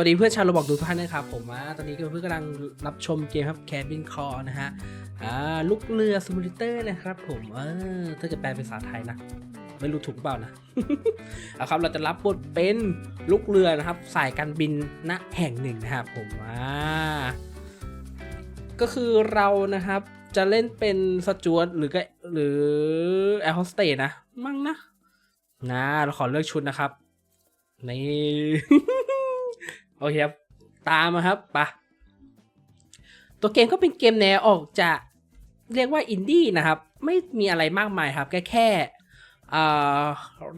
วัสดีเพื่อนชาวโรบอกทุกท่านนะครับผมอ่าตอนนี้ก็เพื่อนกำลังรับชมเกมครับแคบินคอนะฮะอ่าลูกเรือซิมูเลเตอร์นะครับผมเออถ้าจะแปลเป็นภาษาไทยนะ ไม่รู้ถูกเปล่านะเอาครับเราจะรับบทเป็นลูกเรือนะครับสายการบินณแห่งหนึ่งนะครับผมอ่าก็คือเรานะครับจะเล่นเป็นสจวตหรือก็หรือแอร์โฮสเตสนะ มั่งนะนะเราขอเลือกชุดนะครับนี่ โอเคครับ ตามมาครับไปะตัวเกมก็เป็นเกมแนวออกจะเรียกว่าอินดี้นะครับ ไม่มีอะไรมากมายครับ แค่แค่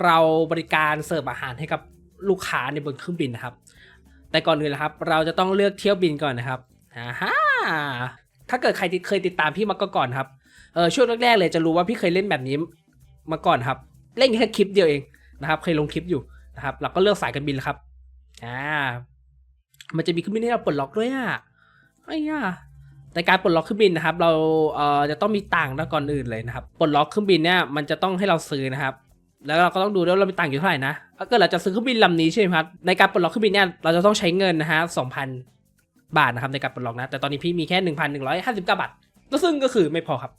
เราบริการเสิร์ฟอาหารให้กับลูกค้าในบนเครื่องบินนะครับ แต่ก่อนอื่นนะครับ เราจะต้องเลือกเที่ยวบินก่อนนะครับอ่าฮะถ้าเกิดใครเคยติดตามพี่มาก่อนครับเออช่วงแรกๆเลยจะรู้ว่าพี่เคยเล่นแบบนี้มาก่อนครับ เล่นแค่คลิปเดียวเองนะครับ เคยลงคลิปอยู่นะครับ เราก็เลือกสายการบินแล้วครับอ่า มันจะมีเครื่องบินให้เราปลดล็อกด้วยอะไอ้ย่าแต่การปลดล็อกเครื่องบินนะครับ เราเอ่อจะต้องมีตังนะก่อนอื่นเลยนะครับปลดล็อกเครื่องบินเนี่ยมันจะต้องให้เราซื้อนะครับ แล้วเราก็ต้องดูด้วยเรามีตังอยู่เท่าไหร่นะถ้าเกิดเราจะซื้อเครื่องบินลำนี้ใช่ไหมครับในการปลดล็อกเครื่องบินเนี่ยเราจะต้องใช้เงินนะฮะสองพันบาทนะครับในการปลดล็อกนะ แต่ตอนนี้พี่มีแค่หนึ่งพันหนึ่งร้อยห้าสิบเก้าบาทซึ่งก็คือไม่พอครับ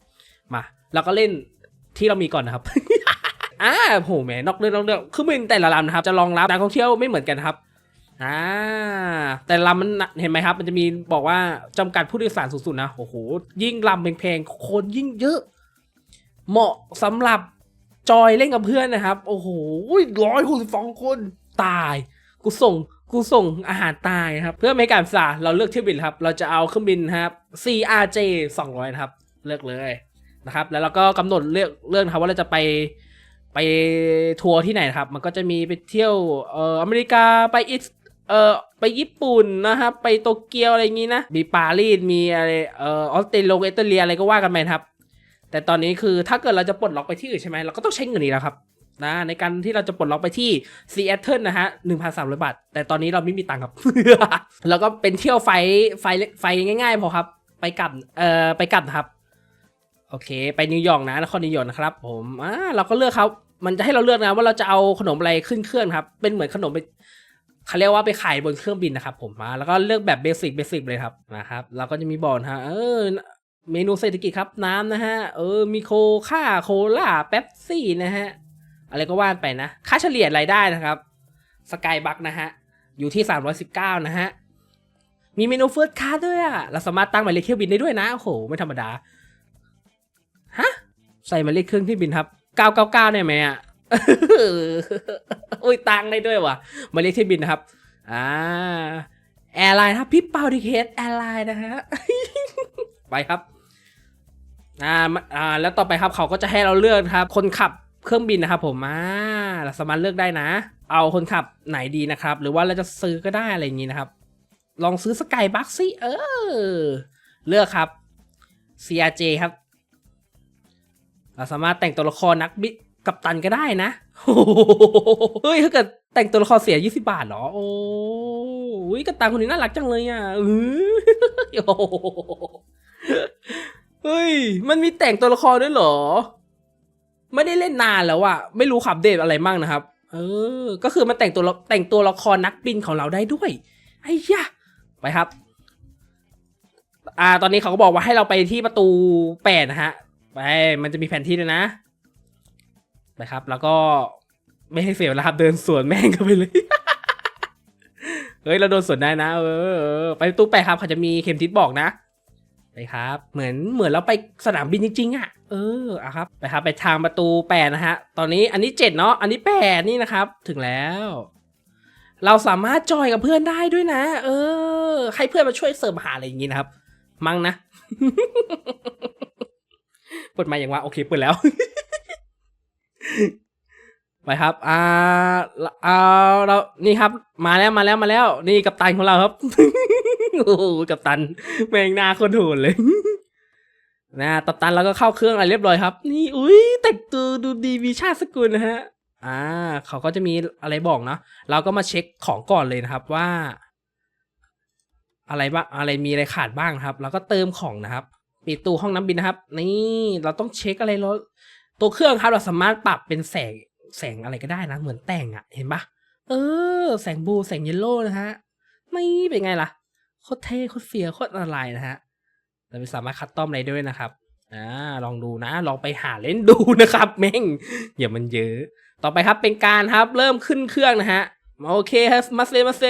มาเราก็เล่นที่เรามีก่อนนะครับอ่าโหแหมนอกเรื่องนอกเรื่องเครื่องบินแต่ละลำนะครับจะรองรับนักท่องเที่ยวไม่เหมือนกันครับ อ่าแต่ลำมันเห็นไหมครับ มันจะมีบอกว่าจำกัดผู้โดยสารสูงสุดนะโอ้โหยิ่งลำแพงๆคนยิ่งเยอะ เหมาะสำหรับจอยเล่นกับเพื่อนนะครับ โอ้โหร้อยหกสิบสองคนตาย กูส่งกูส่งอาหารตายนะครับ เพื่อไม่ให้การสาเราเลือกเที่ยวบินครับ เราจะเอาเครื่องบินครับ CRJ 200 นะครับ เลือกเลยนะครับ แล้วเราก็กำหนดเลือกเลือกนะครับว่าเราจะไปไปทัวร์ที่ไหนนะครับ มันก็จะมีไปเที่ยวเอ่ออเมริกาไปอิส เออไปญี่ปุ่นนะครับไปโตเกียวอะไรอย่างงี้นะมีปารีสมีอะไรเอ่อออสเตรเลียออตรเลียอะไรก็ว่ากันไปครับ แต่ตอนนี้คือถ้าเกิดเราจะปลดล็อกไปที่อื่นใช่ไหมเราก็ต้องใช้เงินอีกแล้วครับนะในการที่เราจะปลดล็อกไปที่ซีแอตเทิลนะฮะหนึ่งพันสามร้อยบาท แต่ตอนนี้เราไม่มีตังค์ครับ แล้วก็เป็นเที่ยวไฟไฟไฟง่าย ๆ พอครับ ไปกลับเอ่อไปกลับครับ โอเค ไปนิวยอร์กนะนครนิวยอร์กนะครับ ผมอ่าเราก็เลือกครับ มันจะให้เราเลือกนะว่าเราจะเอาขนมอะไรขึ้นเครื่องครับ เป็นเหมือนขนมไป เขาเรียกว่าไปขายบนเครื่องบินนะครับ ผมมา แล้วก็เลือกแบบเบสิกเบสิกเลยครับนะครับเราก็จะมีบอกนะฮะเออเมนูเศรษฐกิจครับน้ำนะฮะเออมีโคค่าโคล่าเป๊ปซี่นะฮะอะไรก็ว่านไปนะ ค่าเฉลี่ยรายได้นะครับสกายบัคนะฮะอยู่ที่ 319 นะฮะมีเมนูเฟิร์สคลาสด้วยอะเราสามารถตั้งหมายเลขเครื่องบินได้ด้วยนะโอ้โหไม่ธรรมดาฮะใส่หมายเลขเครื่องที่บินครับ 999 ได้ไหมอะ โอ้ยตังได้ด้วยว่ะมายเลขที่บินนะครับ อ่า แอร์ไลน์ครับ พี่เปาดิเคสแอร์ไลน์นะฮะ ไปครับ อ่า อ่า แล้วต่อไปครับเขาก็จะให้เราเลือกครับ คนขับเครื่องบินนะครับผมอ่าเราสามารถเลือกได้นะ เอาคนขับไหนดีนะครับ หรือว่าเราจะซื้อก็ได้อะไรอย่างนี้นะครับ ลองซื้อสกายบัคสิเออ เลือกครับ CRJ ครับ เราสามารถแต่งตัวละครนักบิ กับตันก็ได้นะเฮ้ยถ้าเกิดแต่งตัวละครเสีย20บาทเหรอ โอ้ยกัปตันคนนี้น่ารักจังเลยอะอื้ออเฮ้ย มันมีแต่งตัวละครด้วยเหรอ ไม่ได้เล่นนานแล้วอะไม่รู้ขับเดทอะไรมั่งนะครับ เออ ก็คือมันแต่งตัวแต่งตัวละครนักบินของเราได้ด้วย ไอ้ยะ ไปครับ อ่า ตอนนี้เขาก็บอกว่าให้เราไปที่ประตูแปดนะฮะ ไป มันจะมีแผนที่ด้วยนะ ไปครับ แล้วก็ไม่ให้เสียเวลาครับเดินสวนแม่งเข้าไปเลย เฮ้ยเราโดนสวนได้นะ เออเออไปประตูแปครับเขาจะมีเข็มทิศบอกนะ ไปครับ เหมือนเหมือนเราไปสนามบินจริงๆอะ เอออะครับ ไปครับไปทางประตูแปดนะฮะ ตอนนี้อันนี้เจ็ดเนาะ อันนี้แปดนี่นะครับ ถึงแล้ว เราสามารถจอยกับเพื่อนได้ด้วยนะ เออ ให้เพื่อนมาช่วยเสร์ฟอาหาอะไรอย่างงี้นะครับ มั้งนะ เปิดมาอย่างว่าโอเคเปิดแล้ว ไปครับ อ่าเอาเรา นี่ครับ มาแล้ว มาแล้ว มาแล้ว นี่กัปตันของเราครับ โอ้โหกัปตัน แมงนาคนโหดเลย นะกัปตันแล้วก็เข้าเครื่องอะไรเรียบร้อยครับ นี่ อุ้ยแต่งตัวดูดีมีชาติสกุลนะฮะ อ่า เขาก็จะมีอะไรบอกเนาะ เราก็มาเช็คของก่อนเลยนะครับว่า อะไรบ้าง อะไรมีอะไรขาดบ้างครับ แล้วก็เติมของนะครับ ปิดตู้ห้องน้ำบินนะครับ นี่ เราต้องเช็คอะไรรถ ตัวเครื่องครับเราสามารถปรับเป็นแสงแสงอะไรก็ได้นะ เหมือนแต่งอะ่ะ เห็นปะเออ แสงบลูแสงเยลโล่นะฮะ ไม่เป็นไงล่ะโคตรเท่โคตรเฟียโคตรอะไรนะฮะเราไม่สามารถคัดต้อมอะไรด้วยนะครับอ่าลองดูนะ ลองไปหาเล่นดูนะครับ แม่งอย่ามันเยอะ ต่อไปครับเป็นการครับ เริ่มขึ้นเครื่องนะฮะโอเคครับมาเซมาเซ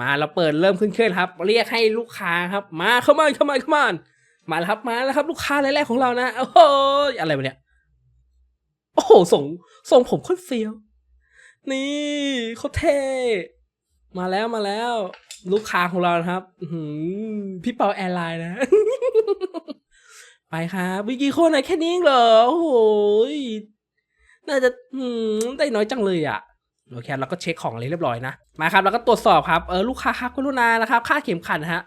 มาเราเปิดเริ่มขึ้นเครื่องครับ เรียกให้ลูกค้าครับ มาเข้ามาเข้ามาเข้ามา มาแล้วครับมาแล้วครับ ลูกค้ารายแรกของเรานะโอ้โหอะไรวะเนี่ย โอ้โหส่งส่งผมโคตรเฟี้ยว นี่เขาเท่มาแล้วมาแล้ว ลูกค้าของเรานะครับหพี่เปาแอร์ไลน์นะ ไปครับวิกี่คนนะแค่นี้เหรอโอ้โหน่าจะได้น้อยจังเลยอะโอเคเราก็เช็คของอะไรเรียบร้อยนะมาครับแล้วก็ตรวจสอบครับเออลูกค้าครับกรุณานะครับ ค่าเข็มขัดฮะ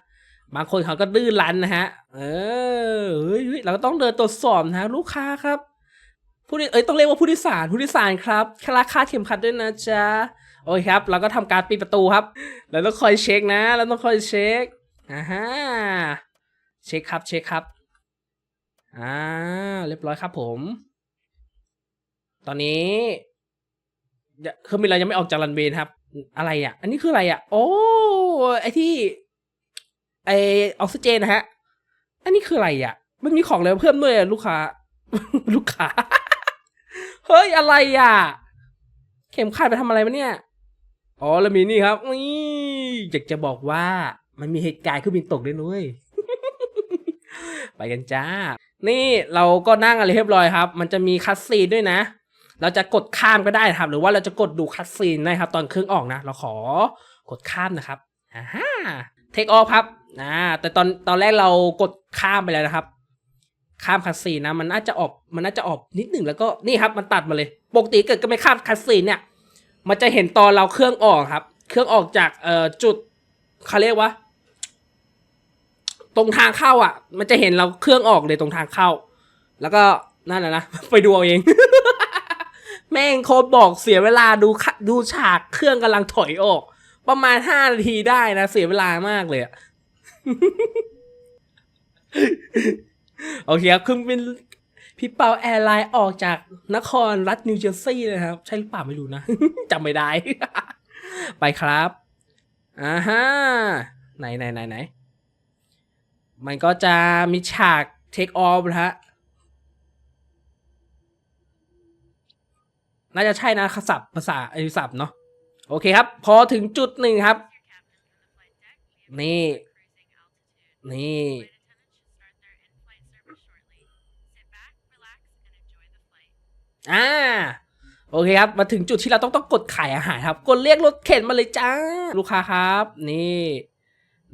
บางคนเขาก็ดื้อรั้นนะฮะ เออเฮ้ยเฮ้ยเราก็ต้องเดินตรวจสอบนะะลูกค้าครับ ผู้โดยเอ้ยต้องเรียกว่าผู้โดยสาร ผู้โดยสารครับคลาคาเข็มขัดด้วยนะจ๊ะ โอเคครับ เราก็ทำการปิดประตูครับ แล้วต้องคอยเช็คนะ แล้วต้องคอยเช็ค อ่าฮะ เช็คครับ เช็คครับ อ่า เรียบร้อยครับผม ตอนนี้อย่าเครื่องบินเรายังไม่ออกจากรันเวย์นครับ อะไรอะ อันนี้คืออะไรอะ โอ้ ไอที่ ไอออกซิเจนนะฮะ อันนี้คืออะไรอะ มันมีของอะไรเพิ่มด้วยลูกค้า ลูกค้า เฮ้ย อะไรอะ เข็มขัดไปทำอะไรมาเนี่ย อ๋อ แล้วมีนี่ครับนี่อยากจะบอกว่ามันมีเหตุการณ์เครื่องบินตกด้วยนุ้ยไปกันจ้า นี่เราก็นั่งอะไรเรียบร้อยครับ มันจะมีคัสซีนด้วยนะ เราจะกดข้ามก็ได้ครับ หรือว่าเราจะกดดูคัสซีนนะครับ ตอนเครื่องออกนะ เราขอกดข้ามนะครับอ่า เทคออฟครับอ่าแต่ตอนตอนแรกเรากดข้ามไปแล้วนะครับ ข้ามคัสซีนนะ มันน่าจะออกมันน่าจะออกนิดหนึ่งแล้วก็นี่ครับมันตัดมาเลยปกติเกิดก็ไม่ข้ามคัสซีนเนี่ย มันจะเห็นตอนเราเครื่องออกครับ เครื่องออกจากเอ่อจุดเขาเรียกว่า ตรงทางเข้าอะ มันจะเห็นเราเครื่องออกเลยตรงทางเข้า แล้วก็นั่นแหละนะไปดูเอาเอง แม่งโคดบอกเสียเวลาดูดูฉากเครื่องกำลังถอยออก ประมาณห้านาทีได้นะเสียเวลามากเลยอะโอเคครับคืองบินพี่เปาแอร์ไลน์ออกจากนครรัฐนิวเจอร์ซีย์นะครับ ใช่หรือเปล่าไม่รู้นะจำไม่ได้ ไปครับอ่าฮะไหนไหนไหนไหนมันก็จะมีฉากเทคออฟนะฮะน่าจะใช่นะศัพท์ภาษาไอศัพท์เนาะ โอเคครับ พอถึงจุดหนึ่งครับ นี่ นี่ อ่า โอเคครับ มาถึงจุดที่เราต้องต้องกดขายอาหารครับ กดเรียกรถเข็นมาเลยจ้า ลูกค้าครับ นี่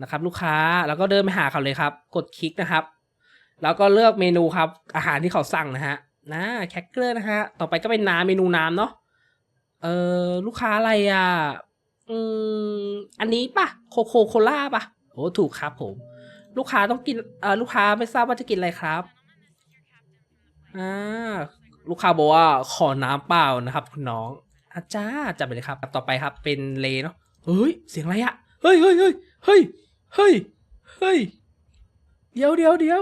นะครับ ลูกค้า แล้วก็เดินไปหาเขาเลยครับ กดคลิกนะครับ แล้วก็เลือกเมนูครับ อาหารที่เขาสั่งนะฮะนะแคคเกอร์นะฮะ ต่อไปก็เป็นน้ำเมนูน้ำเนาะ เออลูกค้าอะไรอะ อืม อันนี้ปะโคโคโคล่าปะโอ้ถูกครับผม ลูกค้าต้องกินเออลูกค้าไม่ทราบว่าจะกินอะไรครับอ่าลูกค้าบอกว่าขอน้ำเปล่านะครับ คุณน้องอาจ้าจัดไปเลยครับ ต่อไปครับ เป็นเลเนาะเฮ้ย เสียงอะไรอะเฮ้ยเฮ้ยเฮ้ยเฮ้ยเฮ้ยเฮ้ยเดี๋ยวเดี๋ยวเดี๋ยว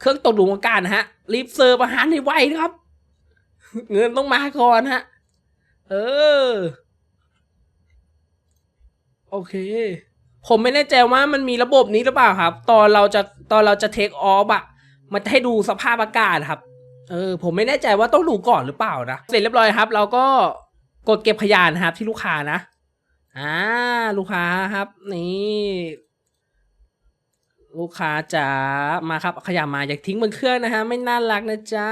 เครื่องตกหลุมอากาศนะฮะ รีบเสิร์ฟอาหารให้ไวนะครับ เงินต้องมาก่อนฮะ เออ โอเค ผมไม่แน่ใจว่ามันมีระบบนี้หรือเปล่าครับ ตอนเราจะตอนเราจะเทคออฟอะมันจะให้ดูสภาพอากาศครับ เออ ผมไม่แน่ใจว่าต้องดูก่อนหรือเปล่านะ เสร็จเรียบร้อยครับ เราก็กดเก็บพยานะครับที่ลูกค้านะ อ่า ลูกค้าครับ นี่ ลูกค้าจ๋ามาครับขยับมาอยากทิ้งบนเครื่องนะฮะ ไม่น่ารักนะจ๊ะ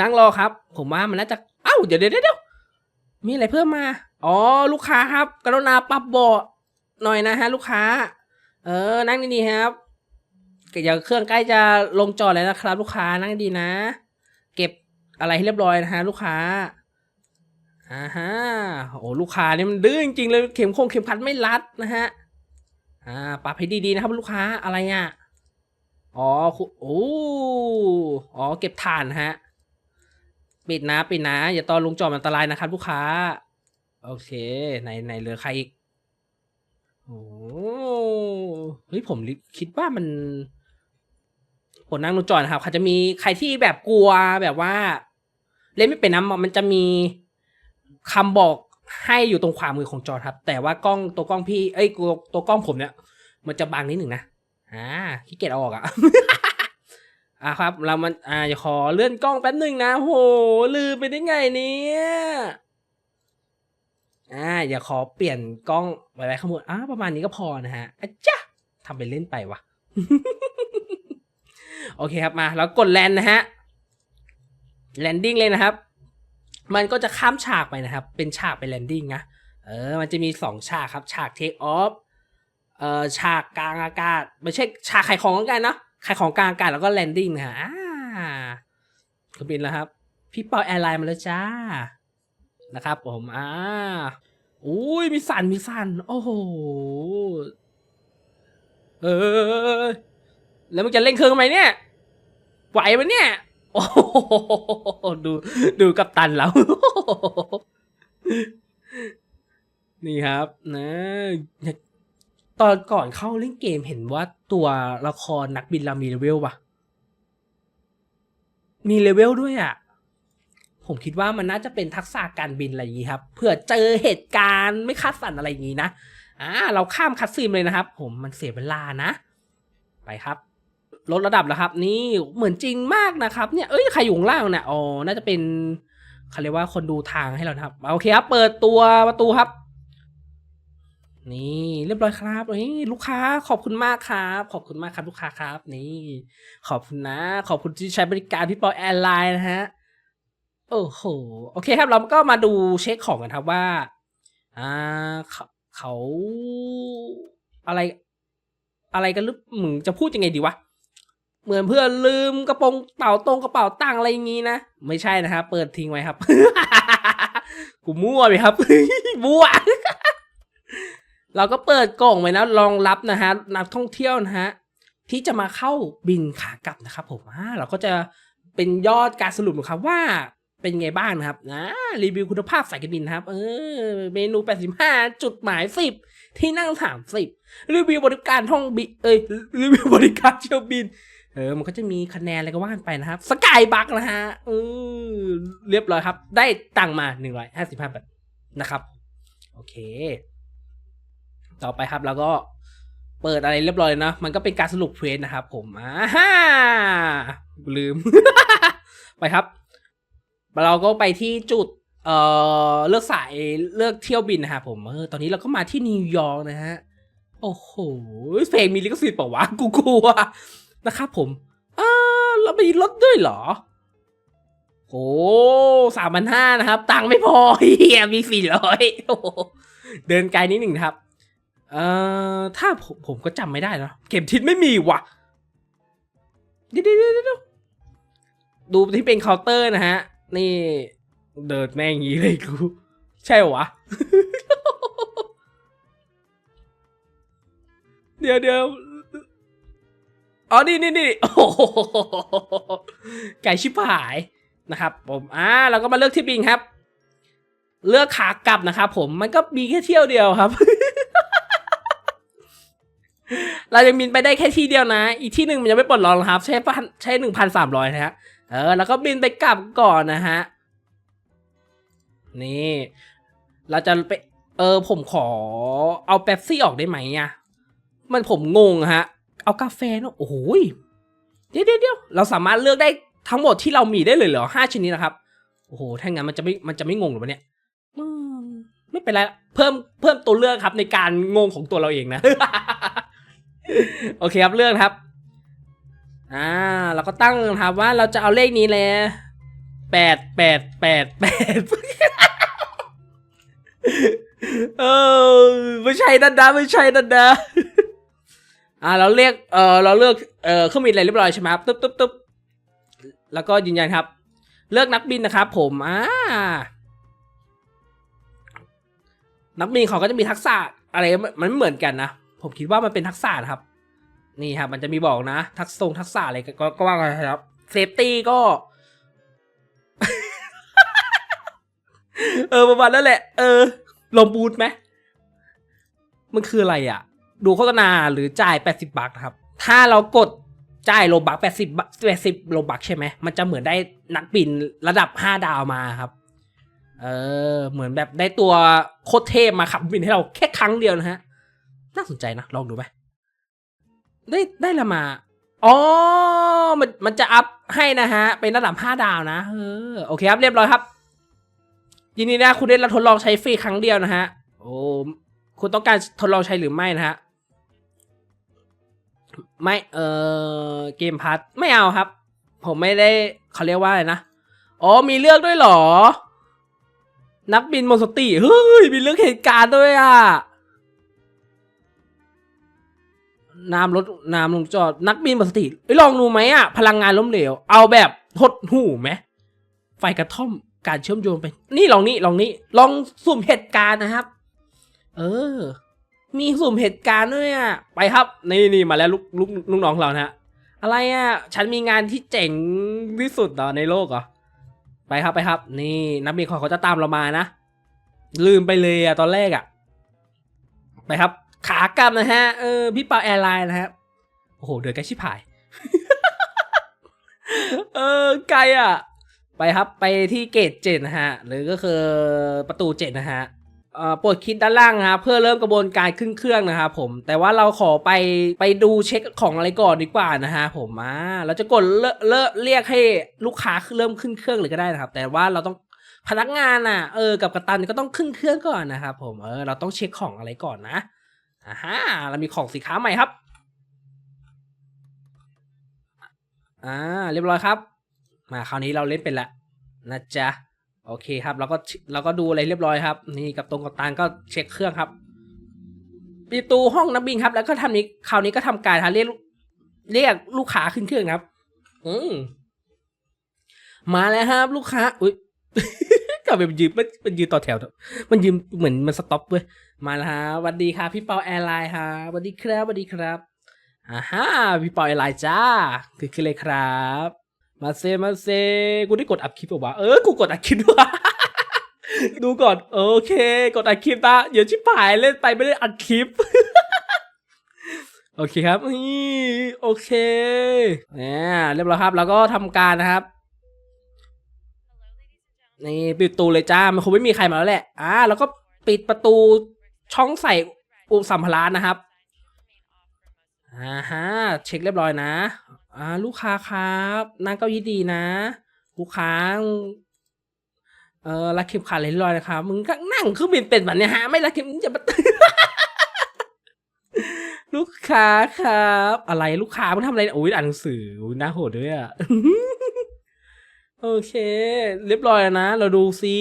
นั่งรอครับ ผมว่ามันน่าจะเอ้าเดี๋ยวเดี๋ยวเดี๋ยวมีอะไรเพิ่มมา อ๋อ ลูกค้าครับ กรุณาปรับเบาะหน่อยนะฮะ ลูกค้า เออ นั่งดีๆครับเดี๋ยวเครื่องใกล้จะลงจอดแล้วนะครับ ลูกค้านั่งดีนะ เก็บอะไรให้เรียบร้อยนะฮะ ลูกค้าอ่าฮะโอ้ลูกค้านี่มันดื้อจริงๆเลยเข็มคงเข็มขัดไม่รัดนะฮะอ่าปรับให้ดีๆนะครับ ลูกค้าอะไรอะอ๋อโอ้อ๋อเก็บถ่านฮะ ปิดนะปิดนะ อย่าตอนลงจอดมันอันตรายนะครับลูกค้า โอเคไหนไหนเหลือใครอีกโอ้เฮ้ยผมคิดว่ามันผมนั่งลงจอดนะครับเขาจะมีใครที่แบบกลัวแบบว่า เล่นไม่เป็นนะมันจะมีคำบอกให้อยู่ตรงขวามือของจอครับ แต่ว่ากล้องตัวกล้องพี่เอ้ยตัวกล้องผมเนี่ย มันจะบังนิดหนึ่งนะอ่าขี้เกียจเอาออกอะ อะครับ เรามันอ่าขอเลื่อนกล้องแป๊บหนึ่งนะโหลืมไปได้ไงเนี่ยอ่าอย่าขอเปลี่ยนกล้องไว้ไว้ข้างบนอ่าประมาณนี้ก็พอนะฮะอะจ้ะทำไปเล่นไปวะโอเคครับมาแล้วกดแลนนะฮะแลนดิ้งเลยนะครับ มันก็จะข้ามฉากไปนะครับ เป็นฉากไปแลนดิ้งนะเออมันจะมีสองฉากครับ ฉากเทคออฟเอ่อฉากกลางอากาศไม่ใช่ฉากไขายของกันนะ ขายของกลางอากาศแล้วก็แลนดิ้งนะฮะอ่าเครื่องบินแล้วครับ พี่ปอแอร์ไลน์มาแล้วจ้า นะครับผม อ่าอุ้ยมีสันมีสันโอ้โห เออ แล้วมึงจะเล่นเครื่องทำไมเนี่ย ไหวไหมเนี่ย โอ้โหดู ดูกับตันแล้ว นี่ครับ นะ ตอนก่อนเข้าเล่นเกมเห็นว่าตัวละครนักบินเรามีเลเวลปะมีเลเวลด้วยอะ ผมคิดว่ามันน่าจะเป็นทักษะการบินอะไรอย่างนี้ครับเผื่อเจอเหตุการณ์ไม่คาดฝันอะไรอย่างนี้นะ อ่า เราข้ามคัดซีนเลยนะครับ ผมมันเสียเวลานะ ไปครับ ลดระดับแล้วครับ นี่เหมือนจริงมากนะครับ เนี่ย เอ้ยใครอยู่ล่างเนี่ยอ๋อ น่าจะเป็นเขาเรียกว่าคนดูทางให้เรานะครับ โอเคครับ เปิดตัวประตูครับ นี่เรียบร้อยครับนี่ลูกค้าขอบคุณมากครับ ขอบคุณมากครับลูกค้าครับ นี่ ขอบคุณนะ ขอบคุณที่ใช้บริการพี่ปอแอร์ไลน์นะฮะโอ้โหโอเคครับเราก็มาดูเช็คของกันครับว่าอ่าเขาเขาอะไร อะไรกันหรือมึงจะพูดยังไงดีวะเหมือนเพื่อนลืมกระโปรงเป๋าตรงกระเป๋าตังอะไรอย่างงี้นะไม่ใช่นะครับเปิดทิ้งไว้ครับกูมั่วไปครับมั่ว เราก็เปิดกล่องไว้นะรองรับนะฮะนักท่องเที่ยวนะฮะที่จะมาเข้าบินขากลับนะครับ ผมอ่าเราก็จะเป็นยอดการสรุปนะครับว่าเป็นไงบ้างนะครับนะรีวิวคุณภาพสายการบินนะครับ เออ เมนู 85 จุดหมาย 10 ที่นั่ง 30 รีวิวบริการท่องบินเอ้ยรีวิวบริการเที่ยวบิน เออ มันก็จะมีคะแนนอะไรก็ว่ากันไปนะครับ สกายบักนะฮะเออเรียบร้อยครับ ได้ตังค์มา 155บาทนะครับ โอเค ต่อไปครับ แล้วก็เปิดอะไรเรียบร้อยนะ มันก็เป็นการสรุปเควสนะครับผมอ่าฮ่าลืม ไปครับ เราก็ไปที่จุด เอ่อเลือกสายเลือกเที่ยวบินนะครับผมเออตอนนี้เราก็มาที่นิวยอร์กนะฮะ โอ้โหเพลงมีลิขสิทธิ์เปล่าวะกูกลัวนะครับผมอ่าเรามีรถด้วยเหรอโอ้สามพันห้านะครับ ตังค์ไม่พอเฮียมีสี่ร้อยเดินไกลนิดหนึ่งครับ เอ่อถ้าผมผมก็จำไม่ได้แล้วเข็มทิศไม่มีว่ะเดี๋ยวเดี๋ยวเดี๋ยวเดี๋ยวดูที่เป็นเคาน์เตอร์นะฮะ นี่เดินแม่งงี้เลยกูใช่เหรอวะ เดี๋ยวเดี๋ยวอ๋อ นี่นี่นี่โอ้โหไก่ชิบหายนะครับ ผมอ่าเราก็มาเลือกที่บิงครับ เลือกขากลับนะครับผมมันก็มีแค่เที่ยวเดียวครับ เรายังบินไปได้แค่ที่เดียวนะ อีกที่หนึ่งมันยังไม่ปลดล็อกนะครับ ใช้พันใช้หนึ่งพันสามร้อยนะฮะ เออ แล้วก็บินไปกลับก่อนนะฮะ นี่ เราจะไป เออ ผมขอเอาเป๊ปซี่ออกได้ไหมอะ มันผมงงฮะ เอากาแฟเนอะโอ้ยเดี๋ยวเดี๋ยวเดี๋ยวเราสามารถเลือกได้ทั้งหมดที่เรามีได้เลยเหรอห้าชนิดนะครับ โอ้โห ถ้างั้นมันจะไม่ มันจะไม่งงหรือวะเนี่ยไม่เป็นไร เพิ่ม เพิ่มตัวเลือกครับในการงงของตัวเราเองนะ โอเคครับเลือกครับ อ่าเราก็ตั้งครับว่าเราจะเอาเลขนี้เลยแปดแปดแปดแปดเออไม่ใช่นันดาไม่ใช่นันดาอ่าเราเรียกเออเราเลือกเออเครื่องบินอะไรเรียบร้อยใช่ไหมครับตึ๊บตึ๊บตึ๊บแล้วก็ยืนยันครับ เลือกนักบินนะครับ ผมอ่านักบินเขาก็จะมีทักษะอะไรมันไม่เหมือนกันนะ ผมคิดว่ามันเป็นทักษะนะครับ นี่ครับ มันจะมีบอกนะ ทักษงทักษะอะไรก็ก็ว่ากันครับเซฟตี้ก็ เออประมาณนั้นแหละ เออลมบูทไหมมันคืออะไรอะ ดูโฆษณาหรือจ่าย80บาทครับ ถ้าเรากดจ่ายโลบัก80บาท80โลบักใช่ไหม มันจะเหมือนได้นักบินระดับ5ดาวมาครับ เออ เหมือนแบบได้ตัวโคตรเทพมาขับบินให้เราแค่ครั้งเดียวนะฮะ น่าสนใจนะลองดูไหมได้ได้ละมาอ๋อมันมันจะอัพให้นะฮะ เป็นระดับห้าดาวนะเออโอเคครับเรียบร้อยครับ ยินดีนะคุณได้รับทดลองใช้ฟรีครั้งเดียวนะฮะโอ้คุณต้องการทดลองใช้หรือไม่นะฮะไม่เออเกมพัทไม่เอาครับ ผมไม่ได้เขาเรียกว่าอะไรนะอ๋อมีเลือกด้วยหรอ นักบินหมดสติเฮ้ยมีเลือกเหตุการณ์ด้วยอะ น้ำรถน้ำลงจอดนักบินหมดสติเอ้ลองดูไหมอะพลังงานล้มเหลว เอาแบบหดหูไหมไฟกระท่อมการเชื่อมโยงไป นี่ลองนี่ลองนี่ลองสุ่มเหตุการณ์นะครับ เออ มีสุ่มเหตุการณ์ด้วยอะไปครับนี่นี่มาแล้วลูกลูกลูกน้องเรานะอะไรอะฉันมีงานที่เจ๋งที่สุดเหรอในโลกเหรอไปครับไปครับ นี่นักบินขอเขาจะตามเรามานะลืมไปเลยอะตอนแรกอะ ไปครับ ขากลับนะฮะ เออพี่เปาแอร์ไลน์นะครับโอ้โห เดือดใกล้ชิบหาย เออ ไกลอะ ไปครับ ไปที่เกตเจ็ดนะฮะ หรือก็คือประตูเจ็ดนะฮะเอ่อปรดคิดด้านล่างนะครับเพื่อเริ่มกระบวนการขึ้นเครื่องนะครับผม แต่ว่าเราขอไปไปดูเช็คของอะไรก่อนดีกว่านะฮะผมอ่าเราจะกดเลเลเรียกให้ลูกค้าเริ่มขึ้นเครื่องเลยก็ได้นะครับ แต่ว่าเราต้องพนักงานอะเออกับกัปตันก็ต้องขึ้นเครื่องก่อนนะครับผมเออเราต้องเช็คของอะไรก่อนนะ อ่าฮะเรามีของสินค้าใหม่ครับ อ่า เรียบร้อยครับ มาคราวนี้เราเล่นเป็นละนะจ๊ะ โอเคครับเราก็เราก็ดูอะไรเรียบร้อยครับ นี่กับตรงกับตานก็เช็คเครื่องครับปิดประตูห้องนักบินครับ แล้วก็ทำนี้คราวนี้ก็ทำการเรียกเรียกลูกค้าขึ้นเครื่องครับ อืมมาแล้วครับ ลูกค้า อุ้ย กลับไปมันยืนมันมันยืนต่อแถว มันยืนเหมือนมันสต็อปเว้ย มาแล้วฮะสวัสดีครับพี่เปาแอร์ไลน์ฮะสวัสดีครับสวัสดีครับอ่าฮะพี่เปาแอร์ไลน์จ้า คือคือเลยครับ มาเซมาเซ กูได้กดอัดคลิปป่าวะ เออ กูกดอัดคลิปด้วยดูก่อนโอเค กดอัดคลิปนะเดี๋ยวชิบหายเล่นไปไม่ได้อัดคลิป โอเคครับนี่โอเคเนี่ยเรียบร้อยครับ แล้วก็ทำการนะครับ นี่ปิดประตูเลยจ้ามันคงไม่มีใครมาแล้วแหละอ่าแล้วก็ปิดประตูช่องใส่อุปสัมภาระนะครับอ่าฮะเช็คเรียบร้อยนะอ่าลูกค้าครับนั่งเก้าอี้ดีนะ ลูกค้าเออรักเข็มขัดเรียบร้อยนะครับมึงก็นั่งเครื่องบินเป็นแบบเนี้ยฮะไม่รักเข็มจะมาลูกค้าครับ อะไรลูกค้ามึงทำอะไรโอ้ยอ่านหนังสือโอ้ยน่าโหดด้วยอะ โอเค เรียบร้อยนะ เราดูซิ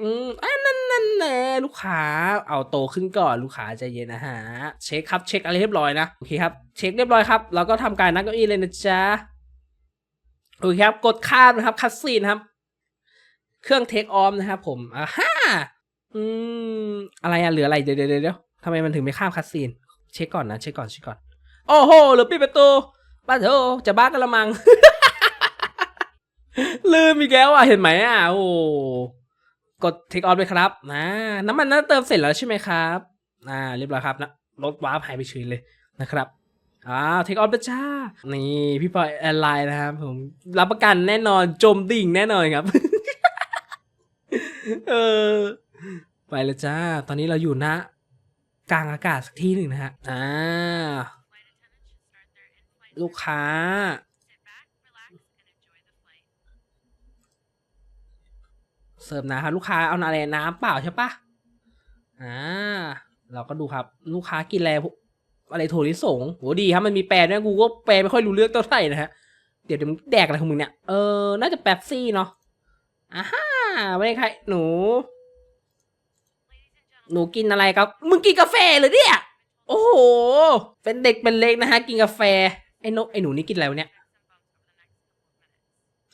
อืมอ่านั่นนั่นแน่ลูกค้าเอาโตขึ้นก่อนลูกค้าใจเย็นนะฮะเช็คครับเช็คอะไรเรียบร้อยนะโอเคครับเช็คเรียบร้อยครับเราก็ทำการนั่งเก้าอี้เลยนะจ๊ะโอเคครับ กดข้ามนะครับคัดซีนครับ เครื่องเทคออมนะครับผมอ่าฮ่าอืมอะไรอะเหลืออะไรเดี๋ยวเดี๋ยวเดี๋ยวทำไมมันถึงไม่ข้ามคัดซีนเช็คก่อนนะเช็คก่อนเช็คก่อนโอ้โหเหลือปิดประตูบ้าโธจะบ้ากันละมัง ลืมอีกแล้วอะเห็นไหมอะโอ้กดเทคออฟเลยครับนะน้ำมันน่าเติมเสร็จแล้วใช่ไหมครับอ่าเรียบร้อยครับนะรถวาร์ปหายไปเฉยเลยนะครับอ่าเทคออฟไปจ้า นี่พี่ปอยแอร์ไลน์นะครับผมรับประกันแน่นอนจมดิ่งแน่นอนครับ เออ ไปแล้วจ้า ตอนนี้เราอยู่ณกลางอากาศสักที่หนึ่งนะฮะอ่าลูกค้า เสิร์ฟนะครับลูกค้าเอาอะไรน้ำเปล่าใช่ปะอ่าเราก็ดูครับ ลูกค้ากินอะไรพวกอะไรโถลิสงโหดีครับมันมีแปลด้วยกูก็แปลไม่ค่อยรู้เรื่องเท่าไหร่นะฮะเดี๋ยวเดี๋ยวมึงแดกอะไรของมึงเนี่ยเออน่าจะแป๊บซี่เนาะอ่าฮ่าไม่ใครหนู หนูกินอะไรครับ มึงกินกาแฟเหรือเนี่ยโอ้โห เป็นเด็กเป็นเล็กนะฮะ กินกาแฟ ไอ้นกไอ้หนูนี่กินอะไรวะเนี่ย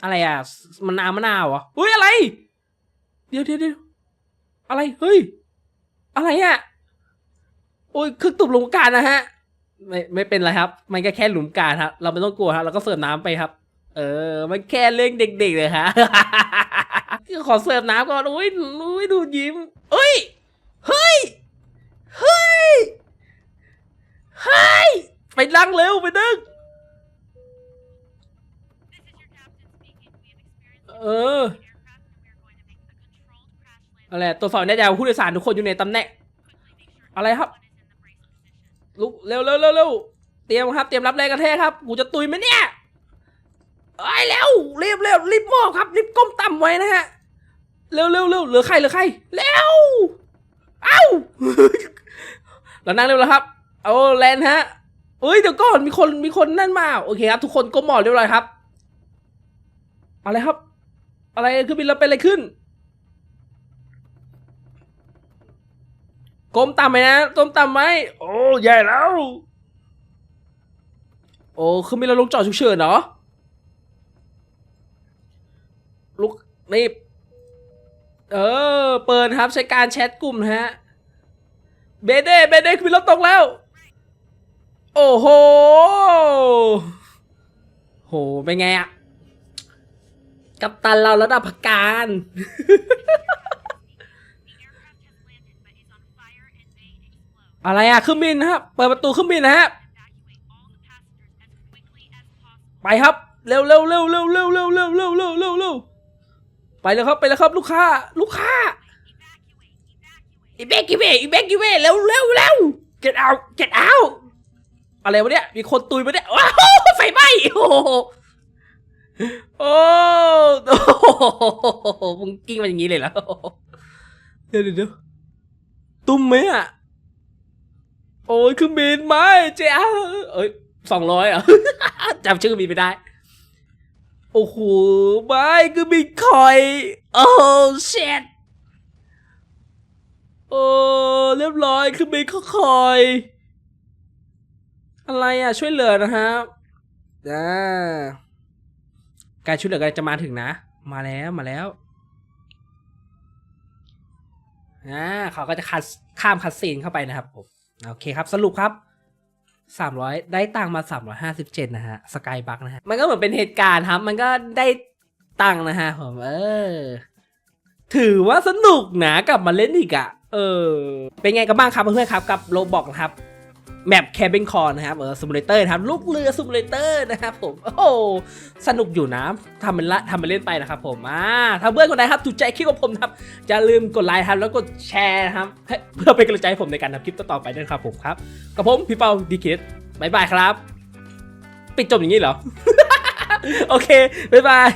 อะไรอะมันนาวมะนาวเหรอเฮ้ยอะไร เดี๋ยวเดี๋ยวเดี๋ยวอะไร เฮ้ย อะไรอะ่ะ โอ้ยคือตุบหลุมอากาศนะฮะ ไม่ไม่เป็นไรครับ มันก็แค่หลุมอากาศครับ เราไม่ต้องกลัวครับเราก็เสิร์ฟน้ำไปครับ เออ มันแค่เรื่องเด็กๆเลยฮะคือขอเสิร์ฟน้ำก่อนโอ้ยโอ้ยดูยิ้มเอ้ย เฮ้ย เฮ้ย เฮ้ย ไปนั่งเร็วไปนั่งเออ อะไรตัวจสอบแน่ใจว่าผู้โดยสารทุกคนอยู่ในตำแหน่งอะไรครับลุกเร็วเร็วเร็วเร็วเตรียมครับ เตรียมรับแรงกระแทกครับกูจะตุยไหมเนี่ยไอ้เร็วรีบเร็วรีบมอบครับรีบก้มต่ำไว้นะฮะเร็วเร็วเร็วเหลือใครเหลือใครเร็วเอ้าเรานั่งเร็วแล้วครับ เอาแลนฮะเอ้ยเดี๋ยวก่อนมีคนมีคนนั่นมาโอเคครับ ทุกคนก้มหมอบเรียบร้อยครับ อะไรครับ อะไรคือบินเราเป็นอะไรขึ้น ก้มต่ำไหมนะก้มต่ำไหมโอ้แย่แล้ว โอ้คือมีเราลงจอดฉุกเฉินเหรอลุกนี่เออ เปิดครับใช้การแชทกลุ่มนะฮะ เบเด้เบเด้คือรถตกแล้ว โอ้โห โห เป็นไงอะกัปตันเราระดับพักการ อะไรอะเครื่องบินนะครับเปิดประตูเครื่องบินนะฮะไปครับเร็วเร็วเร็วเร็วเร็วเร็วเร็วเร็วเร็วเร็วเร็วไปเลยครับไปเลยครับลูกค้า ลูกค้าอีเบกอีเบกอีเบกอีเบกเร็วเร็วเร็ว get out get out อะไรวะเนี่ยมีคนตุยมาเนี่ยว้าวไฟไหม้โอ้โหโอ้โหมึงกิ้งมาอย่างนี้เลยเหรอเดี๋ยวเดี๋ยวเดี๋ยวตุ้มไหมอะ โอ้ยเครื่องบินไหมเจ้าเอ้ยสองร้อยอะจำชื่อเครื่องบินไม่ได้ โอ้โหไม่เครื่องบินคอย โอ้เช็ดโอ้เรียบร้อยคือเบนคอย อะไรอะ ช่วยเหลือนะครับอ่าการช่วยเหลือกันจะมาถึงนะ มาแล้วมาแล้วอ่าเขาก็จะคัดข้ามคัดซีนเข้าไปนะครับผม โอเคครับ สรุปครับ 300 ได้ตังค์มา 357 นะฮะสกายบัคนะฮะ มันก็เหมือนเป็นเหตุการณ์ครับ มันก็ได้ตังค์นะฮะผมเออ ถือว่าสนุกนะกลับมาเล่นอีกอะ่ะ เออ เป็นไงกันบ้างครับเพื่อนๆครับ กับโลบอกนะครับ แมปแคบินคอร์นะครับเออซิมูเลเตอร์นะครับลูกเรือซิมูเลเตอร์นะครับผม โอ้โหสนุกอยู่นะทำเป็นละทำเป็นเล่นไปนะครับผมอ่าถ้าเพื่อนคนใดครับถูกใจคลิปของผมนะครับอย่าลืมกดไลค์ครับแล้วกดแชร์นะครับเพื่อเป็นกำลังใจให้ผมในการทำคลิปต่อๆไปด้วยครับผมครับกับผมพี่เปาดีคิดบายบายครับ ปิดจบอย่างนี้เหรอ โอเคบายบาย